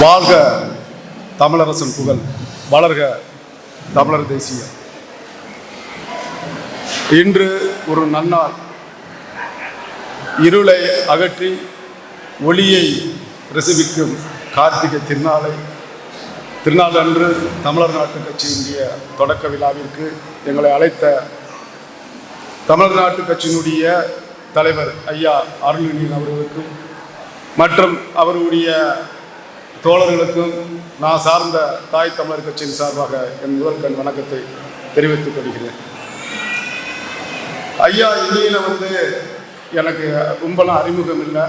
வாழ்க தமிழரசன் புகழ் வளர்க தமிழர் தேசியம். இன்று ஒரு நன்னாள் இருளை அகற்றி ஒளியை பிரசவிக்கும் கார்த்திகை திருநாளை திருநாள் அன்று தமிழர் நாட்டு கட்சியினுடைய தொடக்க விழாவிற்கு எங்களை அழைத்த தமிழர் நாட்டு கட்சியினுடைய தலைவர் ஐயா அருள்நிதியின் அவர்களுக்கும் மற்றும் அவருடைய தோழர்களுக்கும் நான் சார்ந்த தாய் தமிழர் கட்சியின் சார்பாக என் முதல் கண் வணக்கத்தை தெரிவித்துக் கொள்கிறேன். ஐயா இந்தியில் வந்து எனக்கு ரொம்பலாம் அறிமுகம் இல்லை.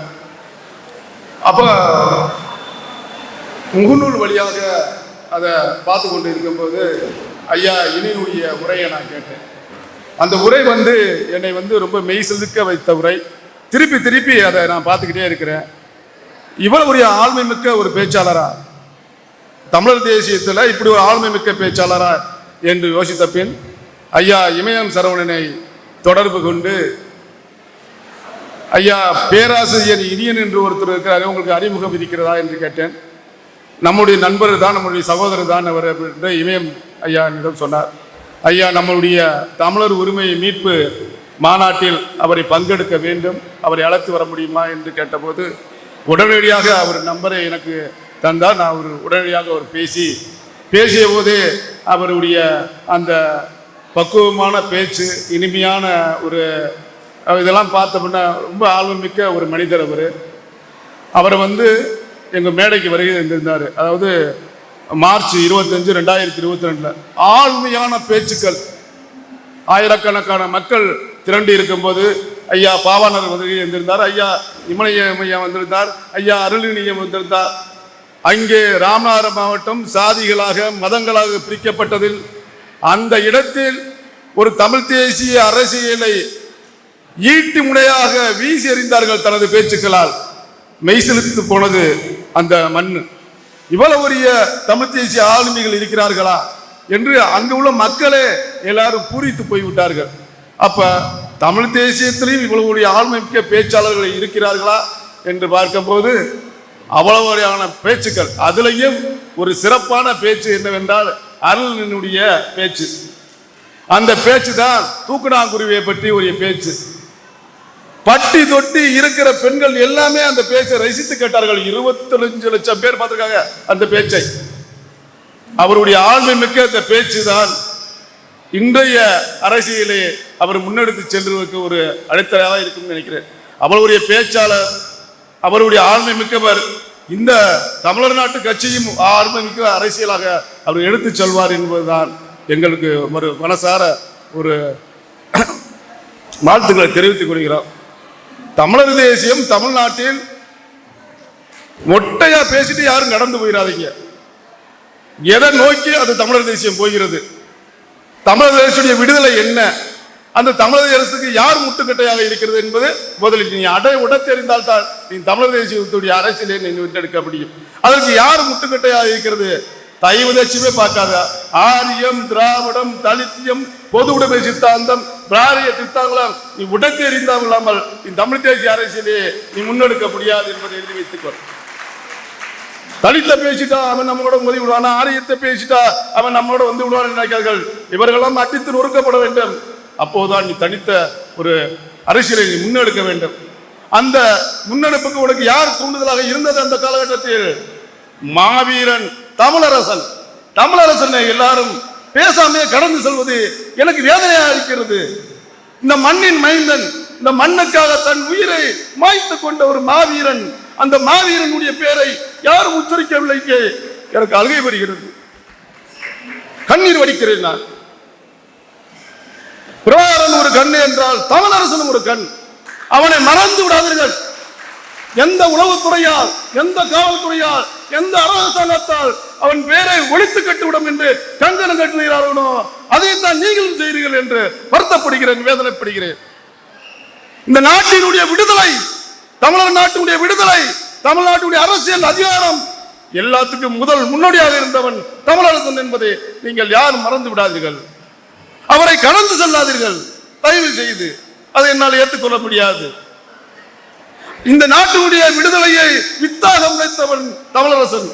அப்போ முகநூல் வழியாக அதை பார்த்து கொண்டு இருக்கும்போது ஐயா இனியினுடைய உரையை நான் கேட்டேன். அந்த உரை வந்து என்னை வந்து ரொம்ப மெய் செதுக்க வைத்த உரை. திருப்பி திருப்பி அதை நான் பார்த்துக்கிட்டே இருக்கிறேன். இவ்வளவு ஒரு ஆழ்மை மிக்க ஒரு பேச்சாளரா? தமிழர் தேசியத்தில் இப்படி ஒரு ஆழ்மை மிக்க பேச்சாளரா என்று யோசித்த பின் ஐயா இமயம் சரவணனை தொடர்பு கொண்டு ஐயா பேராசிரியர் இனியன் என்று ஒருத்தர் இருக்கிறார் உங்களுக்கு அறிமுகம் இருக்கிறதா என்று கேட்டேன். நம்முடைய நண்பர் தான் நம்முடைய சகோதரர் தான் அவர் என்று இமயம் ஐயா என்னிடம் சொன்னார். ஐயா நம்மளுடைய தமிழர் உரிமை மீட்பு மாநாட்டில் அவரை பங்கெடுக்க வேண்டும் அவரை அழைத்து வர முடியுமா என்று கேட்டபோது உடனடியாக அவர் நம்பரை எனக்கு தந்தார். நான் அவர் உடனடியாக அவர் பேசி பேசிய போது அவருடைய அந்த பக்குவமான பேச்சு இனிமையான ஒரு இதெல்லாம் பார்த்தோம்னா ரொம்ப ஆர்வமிக்க ஒரு மனிதர் அவர். அவரை வந்து எங்கள் மேடைக்கு வருகை இருந்திருந்தார் அதாவது மார்ச் இருபத்தஞ்சு ரெண்டாயிரத்தி இருபத்தி ரெண்டில் ஆழ்மையான பேச்சுக்கள். ஆயிரக்கணக்கான மக்கள் திரண்டு இருக்கும்போது ஐயா பாவாணர் உதவி வந்திருந்தார் ஐயா இமலையம் ஐயா வந்திருந்தார். ஐயா அருளினியம் வந்திருந்தார். அங்கே ராமநாதபுரம் மாவட்டம் சாதிகளாக மதங்களாக பிரிக்கப்பட்டதில் அந்த இடத்தில் ஒரு தமிழ் தேசிய அரசியலை ஈட்டி முனையாக வீசி எறிந்தார்கள் தனது பேச்சுக்களால். மெய்செலுத்து போனது அந்த மண் இவ்வளவு பெரிய தமிழ் தேசிய ஆளுமைகள் இருக்கிறார்களா என்று அங்கு உள்ள மக்களே எல்லாரும் பூரித்து போய்விட்டார்கள். அப்போ தமிழ் தேசியத்திலையும் இவ்வளவு பெரிய பேச்சாளர்கள் இருக்கிறார்களா என்று பார்க்கும்போது அவ்வளவு வகையான பேச்சுக்கள். அதுலேயும் ஒரு சிறப்பான பேச்சு என்னவென்றால் அருளினுடைய பேச்சு. அந்த பேச்சு தான் தூக்குநாங்குருவியை பற்றி ஒரு பேச்சு. பட்டி தொட்டி இருக்கிற பெண்கள் எல்லாமே அந்த பேச்சை ரசித்து கேட்டார்கள். இருபத்தஞ்சு லட்சம் பேர் பார்த்துருக்காங்க அந்த பேச்சை. அவருடைய ஆழ்மை மிக்க அந்த பேச்சு தான் இன்றைய அரசியலை அவர் முன்னெடுத்து செல்வதற்கு ஒரு அடித்தடையாக இருக்கும்னு நினைக்கிறேன். அவருடைய பேச்சாளர் அவருடைய ஆழ்மை மிக்கவர் இந்த தமிழர் நாட்டு கட்சியும் ஆழ்மை மிக்க அரசியலாக அவர் எடுத்து செல்வார் என்பதுதான் எங்களுக்கு ஒரு மனசார ஒரு வாழ்த்துக்களை தெரிவித்துக் கொள்கிறோம். தமிழர் தேசியம் தமிழ்நாட்டில் மொட்டையா பேசிட்டு யாரும் நடந்து போயிடாதீங்க எதை நோக்கி அது தமிழர் தேசியம் போகிறது? தமிழக விடுதலை என்ன? அந்த தமிழக அரசுக்கு யார் முட்டுக்கட்டையாக இருக்கிறது என்பது முதலில் நீ அடை உட தெரிந்தால் தான் நீ தமிழக தேசியத்துடைய அரசியலை நீ விட்டெடுக்க முடியும். அதற்கு யார் முட்டுக்கட்டையாக இருக்கிறது? தயவு தேட்சியமே பார்க்காத. ஆரியம் திராவிடம் தலித்தியம் பொது உடைமை சித்தாந்தம் பிராரிய சித்தாந்தம் நீ உடத்தெறிந்தாமல் இல்லாமல் நீ தமிழ் தேசிய அரசியலே நீ முன்னெடுக்க முடியாது என்பதை எழுதி வைத்துக்கொள். தலித்த பேசிட்டா அவன் நம்மளோட உதவி விடுவான் ஆரியத்தை பேசிட்டா அவன் நம்மளோட வந்து விடுவான் நினைக்கிறார்கள் இவர்களெல்லாம் அடித்து நொறுக்கப்பட வேண்டும். அப்போதுதான் நீ தனித்த ஒரு அரசியலை நீ முன்னெடுக்க வேண்டும். அந்த முன்னெடுப்புக்கு உனக்கு யார் தூண்டுதலாக இருந்தது அந்த காலகட்டத்தில்? மாவீரன் தமிழரசன். தமிழரசனை எல்லாரும் பேசாமே கடந்து செல்வது எனக்கு வேதனையா இருக்கிறது. இந்த மண்ணின் மைந்தன் இந்த மண்ணுக்காக தன் உயிரை மாய்த்து கொண்ட ஒரு மாவீரன் அந்த மாவீரனுடைய பேரை யாரும் உச்சரிக்கவில்லை எனக்கு அழுகை வருகிறது. கண்ணீர் வடிக்கிறேன் நான். பிரபாகரன் ஒரு கண் என்றால் தமிழரசனும் ஒரு கண். அவனை மறந்து விடாதீர்கள். எந்த உளவுத்துறையால் எந்த காவல்துறையால் எந்த அரசாங்கத்தால் அவன் பேரை ஒழித்து கட்டுவிடும் என்று கங்கணம் கட்டுகிறார்களோ அதைத்தான் நீங்களும் செய்கிறீர்கள் என்று வருத்தப்படுகிறேன் வேதனைப்படுகிறேன். இந்த நாட்டினுடைய விடுதலை தமிழர் நாட்டினுடைய விடுதலை தமிழ்நாட்டுடைய அரசியல் அதிகாரம் எல்லாத்துக்கும் முதல் முன்னோடியாக இருந்தவன் தமிழரசன் என்பதை நீங்கள் யாரும் மறந்து விடாதீர்கள். அவரை கடந்து செல்லாதீர்கள். தயவு செய்து அதை என்னால் ஏற்றுக்கொள்ள முடியாது. இந்த நாட்டினுடைய விடுதலையை வித்தாக உழைத்தவன் தமிழரசன்.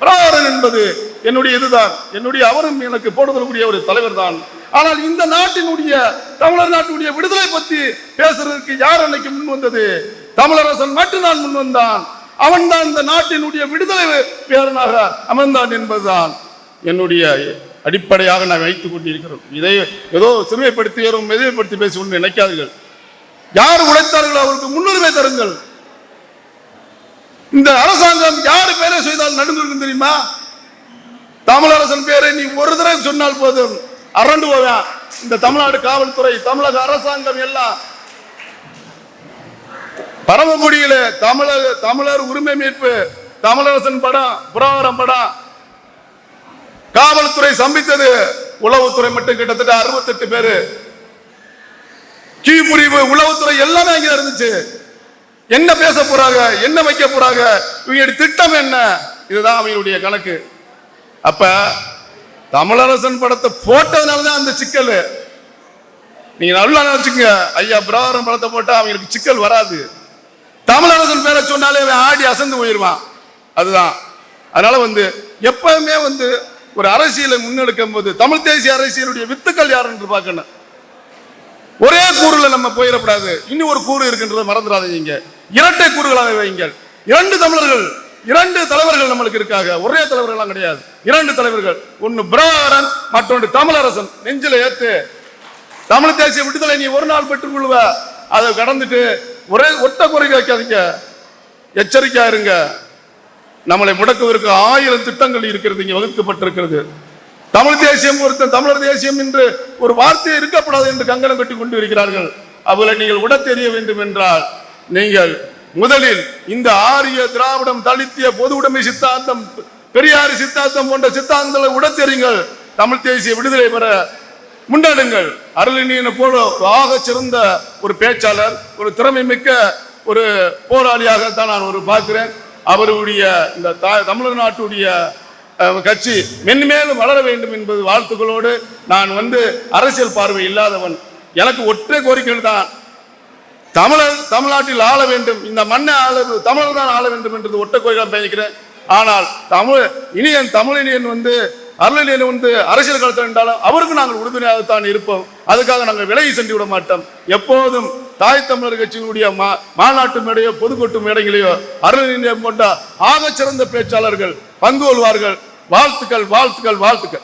பிரபாகரன் என்பது என்னுடைய இதுதான். என்னுடைய அவரும் எனக்கு போடுதலுடைய ஒரு தலைவர் தான் ஆனால் இந்த நாட்டினுடைய தமிழர் நாட்டினுடைய விடுதலை பற்றி பேசுறதுக்கு யார் அன்னைக்கு முன் வந்தது? தமிழரசன் மட்டும்தான் முன் வந்தான். அவன்தான் இந்த நாட்டினுடைய விடுதலை பேரனாக அமர்ந்தான் என்பதுதான். என்னுடைய அடிப்படையாக நான் வைத்துக் கொண்டிருக்கிறோம். இதை ஏதோ சிறுமைப்படுத்தி மெதுமைப்படுத்தி பேசுவோம் நினைக்காதீர்கள். யார் உழைத்தார்களோ அவருக்கு முன்னுரிமை தருங்கள். இந்த அரசாங்கம் யார் பேரை செய்தால் நடுங்கிருக்கும் தெரியுமா? தமிழரசன் பேரை நீ ஒரு தடவை சொன்னால் போதும். அரண்டு போவேன். இந்த தமிழ்நாடு காவல்துறை தமிழக அரசாங்கம் எல்லாம் பரமக்குடியில தமிழக தமிழர் உரிமை மீட்பு தமிழரசன் படம் புராவரம் படம் காவல்துறை சம்பித்தது உளவுத்துறை மட்டும் கிட்டத்தட்ட அறுபத்தெட்டு பேரு. கீழ்புரிவு உளவுத்துறை எல்லாமே அங்கே இருந்துச்சு. என்ன பேச போறாங்க என்ன வைக்க போறாங்க இவங்களுடைய திட்டம் என்ன? இதுதான் அவங்களுடைய கணக்கு. அப்ப தமிழரசன் படத்தை போட்டதுனாலதான் அந்த சிக்கல். நீங்க நல்லா நினைச்சுங்க ஐயா பிரகாரம் படத்தை போட்டா அவங்களுக்கு சிக்கல் வராது. தமிழரசன் பேரை சொன்னாலே அவன் ஆடி அசந்து போயிடுவான். அதுதான். அதனால வந்து எப்பவுமே வந்து ஒரு அரசியலை முன்னெடுக்கும் போது தமிழ் தேசிய அரசியலுடைய வித்துக்கள் யார் என்று பார்க்கணும். ஒரே கூறுல நம்ம போயிடக்கூடாது. இன்னும் ஒரு கூறு இருக்கின்றதை மறந்துடாதீங்க இரட்டை கூறுகளாக வைங்கள் இரண்டு தமிழர்கள் இரண்டு தலைவர்கள் நம்மளுக்கு இருக்காங்க. ஒரே தலைவர்கள்லாம் கிடையாது. இரண்டு தலைவர்கள். ஒன்னு பிரபாகரன் மற்றொன்று தமிழரசன். நெஞ்சில ஏத்து. தமிழ் தேசிய விடுதலை நீ ஒரு நாள் பெற்றுக் கொள்வ அதை கடந்துட்டு ஒரே ஒட்ட குறைக்க வைக்காதீங்க எச்சரிக்கையா இருங்க. நம்மளை முடக்குவதற்கு ஆயிரம் திட்டங்கள் இருக்கிறது இங்கே வகுக்கப்பட்டிருக்கிறது. தமிழ் தேசியம் ஒருத்தன் தமிழர் தேசியம் என்று ஒரு வார்த்தையை இருக்கப்படாது என்று கங்கணம் கட்டி கொண்டு இருக்கிறார்கள் அவளை நீங்கள் உட தெரிய வேண்டும் என்றால் நீங்கள் முதலில் இந்த ஆரிய திராவிடம் தலித்திய பொது உடைமை சித்தாந்தம் பெரியாறு சித்தாந்தம் போன்ற சித்தாந்தங்களை உட தெரியுங்கள். தமிழ் தேசிய விடுதலை பெற முன்னாடுங்கள். அருளினியனை போல ஆக சிறந்த ஒரு பேச்சாளர் ஒரு திறமை மிக்க ஒரு போராளியாகத்தான் நான் ஒரு பார்க்கிறேன். அவருடைய இந்த தா- தமிழ்நாட்டுடைய கட்சி மென்மேலும் வளர வேண்டும் என்பது வாழ்த்துக்களோடு நான் வந்து அரசியல் பார்வை இல்லாதவன். எனக்கு ஒற்றை கோரிக்கைகள் தான். தமிழர் தமிழ்நாட்டில் ஆள வேண்டும். இந்த மண்ணை ஆள தமிழர் தான் ஆள வேண்டும் என்றது ஒற்றை கோரிக்கை பயணிக்கிறேன் ஆனால் தமிழ் இனியன் தமிழினியன் வந்து அருளில் வந்து அரசியல் களத்தில் என்றாலும் அவருக்கு நாங்கள் உறுதுணையாகத்தான் இருப்போம். அதுக்காக நாங்கள் விலகி சென்று விட மாட்டோம். எப்போதும் தாய் தமிழர் கட்சியினுடைய மா மாநாட்டு மேடையோ பொதுக்கூட்டு மேடைகளையோ அருள் கொண்ட ஆகச்சிறந்த பேச்சாளர்கள் பங்கு கொள்வார்கள். வாழ்த்துக்கள் வாழ்த்துக்கள் வாழ்த்துக்கள்.